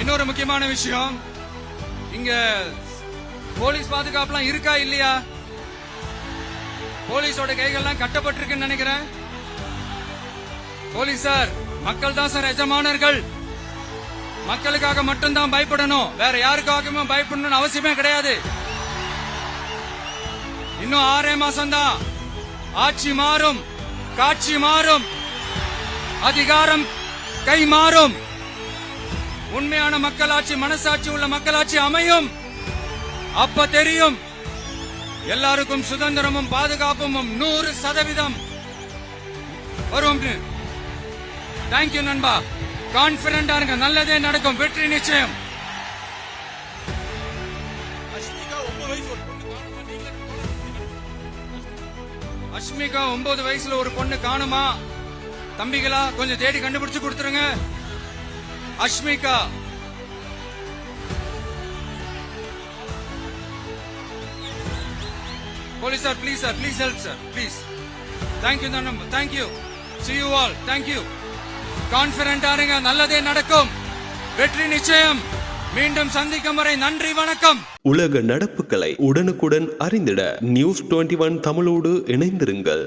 இன்னொரு முக்கியமான விஷயம். இங்க போலீஸ் பாதுகாப்புலாம் இருக்கா இல்லையா? போலீஸோட கைகள்லாம் கட்டப்பட்டிருக்குன்னு நினைக்கிறேன். போலீஸ் சார் மக்கள் தான் சார் எஜமானர்கள். மக்களுக்காக மட்டும்தான் பயப்படணும். வேற யாருக்காகவும் பயப்படணும்னு அவசியமே கிடையாது. இன்னும் ஆறே மாசம் தான் ஆட்சி மாறும் காட்சி மாறும். அதிகாரம் கை மாறும். உண்மையான மக்களாட்சி மனசாட்சி உள்ள மக்களாட்சி அமையும். அப்ப தெரியும். எல்லாருக்கும் சுதந்திரமும் பாதுகாப்பும் நூறு சதவீதம். வரும் தேங்க்யூ நண்பா. கான்பிடண்டா இருங்க. நல்லதே நடக்கும். வெற்றி நிச்சயம். அஷ்மிகா ஒன்பது வயசுல ஒரு பொண்ணு காணுமா? தம்பிகளா கொஞ்சம் தேடி கண்டுபிடிச்சு கொடுத்துருங்க. Ashmika. Police sir please sir please help sir please thank you தான் thank you see you all thank you கான்பிடண்டா இருங்க நல்லதே நடக்கும். வெற்றி நிச்சயம். மீண்டும் சந்திக்கும் வரை நன்றி வணக்கம். உலக நடப்புகளை உடனுக்குடன் அறிந்திட நியூஸ் டுவெண்ட்டி ஒன் தமிழோடு இணைந்திருங்கள்.